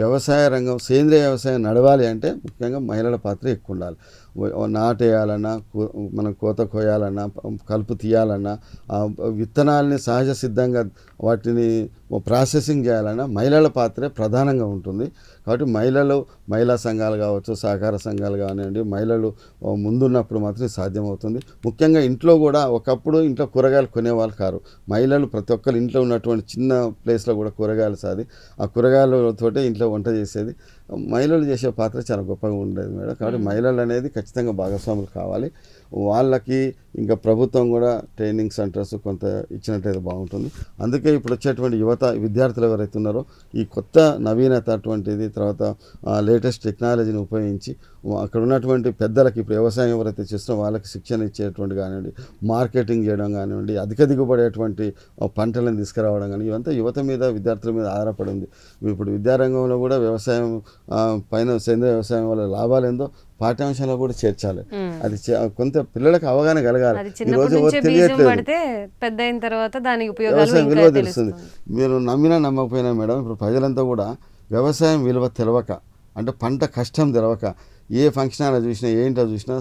వ్యవసాయ రంగం సేంద్రియ వ్యవసాయం నడవాలి అంటే ముఖ్యంగా మహిళల పాత్ర ఎక్కువ ఉండాలి నాటేయాలన్నా మనం కోత కోయాలన్నా కలుపు తీయాలన్నా విత్తనాల్ని సహజ సిద్ధంగా వాటిని ప్రాసెసింగ్ చేయాలన్నా మహిళల పాత్రే ప్రధానంగా ఉంటుంది. కాబట్టి మహిళలు మహిళా సంఘాలు కావచ్చు సహకార సంఘాలు కానివ్వండి మహిళలు ముందున్నప్పుడు మాత్రమే సాధ్యమవుతుంది. ముఖ్యంగా ఇంట్లో కూడా ఒకప్పుడు ఇంట్లో కూరగాయలు కొనేవాళ్ళు కారు. మహిళలు ప్రతి ఒక్కరు ఇంట్లో ఉన్నటువంటి చిన్న ప్లేస్లో కూడా కూరగాయలు సాది. ఆ కూరగాయలతోటే ఇంట్లో వంట చేసేది. మహిళలు చేసే పాత్ర చాలా గొప్పగా ఉండేది మేడం. కాబట్టి మహిళలు అనేది ఖచ్చితంగా భాగస్వాములు కావాలి. వాళ్ళకి ఇంకా ప్రభుత్వం కూడా ట్రైనింగ్ సెంటర్స్ కొంత ఇచ్చినట్టయితే బాగుంటుంది. అందుకే ఇప్పుడు వచ్చేటువంటి యువత విద్యార్థులు ఎవరైతే ఉన్నారో ఈ కొత్త నవీనత అటువంటిది తర్వాత లేటెస్ట్ టెక్నాలజీని ఉపయోగించి అక్కడ ఉన్నటువంటి పెద్దలకి ఇప్పుడు వ్యవసాయం ఎవరైతే చేస్తున్నారో వాళ్ళకి శిక్షణ ఇచ్చేటువంటి కానివ్వండి మార్కెటింగ్ చేయడం కానివ్వండి అధిక దిగుబడేటువంటి పంటలను తీసుకురావడం కానీ ఇవంతా యువత మీద విద్యార్థుల మీద ఆధారపడి ఉంది. ఇప్పుడు విద్యారంగంలో కూడా వ్యవసాయం పైన సేంద్రియ వ్యవసాయం వల్ల లాభాలు ఏందో పాఠ్యాంశంలో కూడా చేర్చాలి. అది కొంత పిల్లలకు అవగాహన కలగాలి. ఈ రోజు పెద్ద అయిన తర్వాత దాని ఉపయోగాలు వ్యవసాయం ఇంకా విలువ తెలుస్తుంది. మీరు నమ్మినా నమ్మకపోయినా మేడం ఇప్పుడు ప్రజలంతా కూడా వ్యవసాయం విలువ తెలవక అంటే పంట కష్టం తెలవక ఏ ఫంక్షన్ అయినా చూసినా ఏంటో చూసినా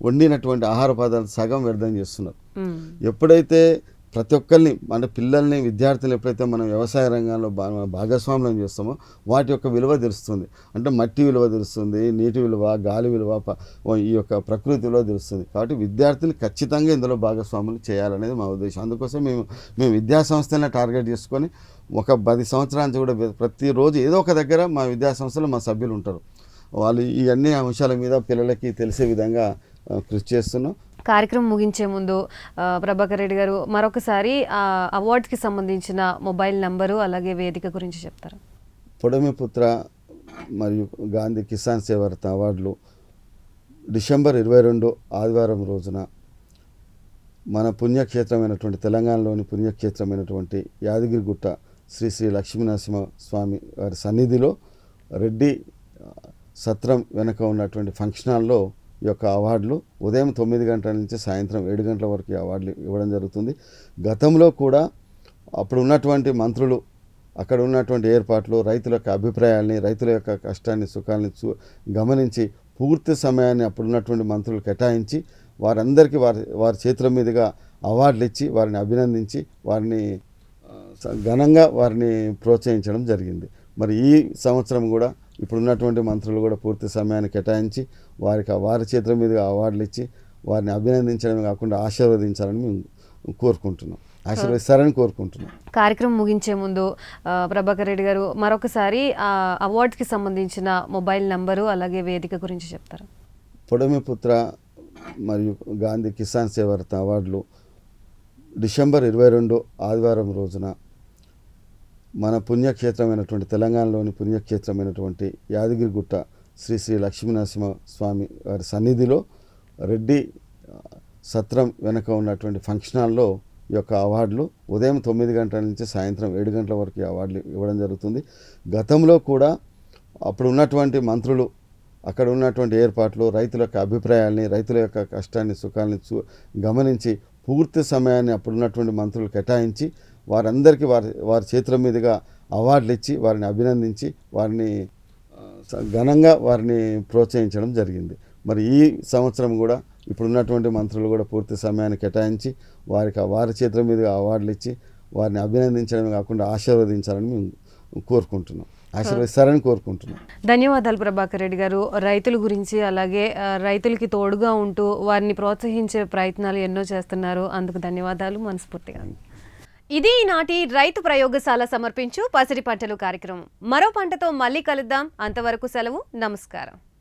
వండినటువంటి ఆహార పదార్థాలు సగం వ్యర్థం చేస్తున్నారు. ఎప్పుడైతే ప్రతి ఒక్కరిని అంటే పిల్లల్ని విద్యార్థులు ఎప్పుడైతే మనం వ్యవసాయ రంగంలో భా భాగస్వామ్యం చేస్తామో వాటి యొక్క విలువ తెలుస్తుంది. అంటే మట్టి విలువ తెలుస్తుంది నీటి విలువ గాలి విలువ ఈ యొక్క ప్రకృతి విలువ తెలుస్తుంది. కాబట్టి విద్యార్థులు ఖచ్చితంగా ఇందులో భాగస్వాములు చేయాలనేది మా ఉద్దేశం. అందుకోసం మేము మేము విద్యాసంస్థలను టార్గెట్ చేసుకొని ఒక పది సంవత్సరానికి కూడా ప్రతిరోజు ఏదో ఒక దగ్గర మా విద్యాసంస్థలో మా సభ్యులు ఉంటారు. వాళ్ళు ఈ అన్ని అంశాల మీద పిల్లలకి తెలిసే విధంగా కృషి చేస్తున్నాం. కార్యక్రమం ముగించే ముందు ప్రభాకర్ రెడ్డి గారు మరొకసారి ఆ అవార్డ్స్కి సంబంధించిన మొబైల్ నంబరు అలాగే వేదిక గురించి చెప్తారు? పొడమిపుత్ర మరియు గాంధీ కిసాన్ సేవారత అవార్డులు డిసెంబర్ ఇరవై రెండు ఆదివారం రోజున మన పుణ్యక్షేత్రమైనటువంటి తెలంగాణలోని పుణ్యక్షేత్రమైనటువంటి యాదగిరిగుట్ట శ్రీ శ్రీ లక్ష్మీనరసింహ స్వామి వారి సన్నిధిలో రెడ్డి సత్రం వెనక ఉన్నటువంటి ఫంక్షన్ హాల్లో ఈ యొక్క అవార్డులు ఉదయం తొమ్మిది గంటల నుంచి సాయంత్రం ఏడు గంటల వరకు అవార్డులు ఇవ్వడం జరుగుతుంది. గతంలో కూడా అప్పుడు ఉన్నటువంటి మంత్రులు అక్కడ ఉన్నటువంటి ఏర్పాట్లు రైతుల యొక్క అభిప్రాయాల్ని రైతుల యొక్క కష్టాన్ని సుఖాన్ని చూ గమనించి పూర్తి సమయాన్ని అప్పుడున్నటువంటి మంత్రులు కేటాయించి వారందరికీ వారి వారి చేతుల మీదుగా అవార్డులు ఇచ్చి వారిని అభినందించి వారిని ఘనంగా వారిని ప్రోత్సహించడం జరిగింది. మరి ఈ సంవత్సరం కూడా ఇప్పుడున్నటువంటి మంత్రులు కూడా పూర్తి సమయాన్ని కేటాయించి వారికి వారి చేతుల మీదుగా అవార్డులు ఇచ్చి వారిని అభినందించడమే కాకుండా ఆశీర్వదించాలని మేము కోరుకుంటున్నాం. ఆశీర్వదిస్తారని కోరుకుంటున్నాం. కార్యక్రమం ముగించే ముందు ప్రభాకర్ రెడ్డి గారు మరొకసారి ఆ అవార్డ్స్కి సంబంధించిన మొబైల్ నంబరు అలాగే వేదిక గురించి చెప్తారు? పొడమిపుత్ర మరియు గాంధీ కిసాన్ సేవారత అవార్డులు డిసెంబర్ ఇరవై రెండు ఆదివారం రోజున మన పుణ్యక్షేత్రమైనటువంటి తెలంగాణలోని పుణ్యక్షేత్రమైనటువంటి యాదగిరిగుట్ట శ్రీ శ్రీ లక్ష్మీనరసింహ స్వామి వారి సన్నిధిలో రెడ్డి సత్రం వెనక ఉన్నటువంటి ఫంక్షన్ హాల్లో ఈ యొక్క అవార్డులు ఉదయం తొమ్మిది గంటల నుంచి సాయంత్రం ఏడు గంటల వరకు ఈ అవార్డులు ఇవ్వడం జరుగుతుంది. గతంలో కూడా అప్పుడు ఉన్నటువంటి మంత్రులు అక్కడ ఉన్నటువంటి ఏర్పాట్లు రైతుల యొక్క అభిప్రాయాల్ని రైతుల యొక్క కష్టాన్ని సుఖాన్ని చూ గమనించి పూర్తి సమయాన్ని అప్పుడున్నటువంటి మంత్రులు కేటాయించి వారందరికీ వారి వారి చేతుల మీదుగా అవార్డులు ఇచ్చి వారిని అభినందించి వారిని ఘనంగా వారిని ప్రోత్సహించడం జరిగింది. మరి ఈ సంవత్సరం కూడా ఇప్పుడున్నటువంటి మంత్రులు కూడా పూర్తి సమయాన్ని కేటాయించి వారికి వారి చేతుల మీదుగా అవార్డులు ఇచ్చి వారిని అభినందించడమే కాకుండా ఆశీర్వదించాలని మేము కోరుకుంటున్నాం. ఆశీర్వదిస్తారని కోరుకుంటున్నాం. ధన్యవాదాలు ప్రభాకర్ రెడ్డి గారు. రైతుల గురించి అలాగే రైతులకి తోడుగా ఉంటూ వారిని ప్రోత్సహించే ప్రయత్నాలు ఎన్నో చేస్తున్నారు. అందుకు ధన్యవాదాలు. మనస్ఫూర్తిగా. ఇది ఈనాటి రైతు ప్రయోగశాల సమర్పించు పసిరి పంటలు కార్యక్రమం. మరో పంటతో మళ్ళీ కలుద్దాం. అంతవరకు సెలవు. నమస్కారం.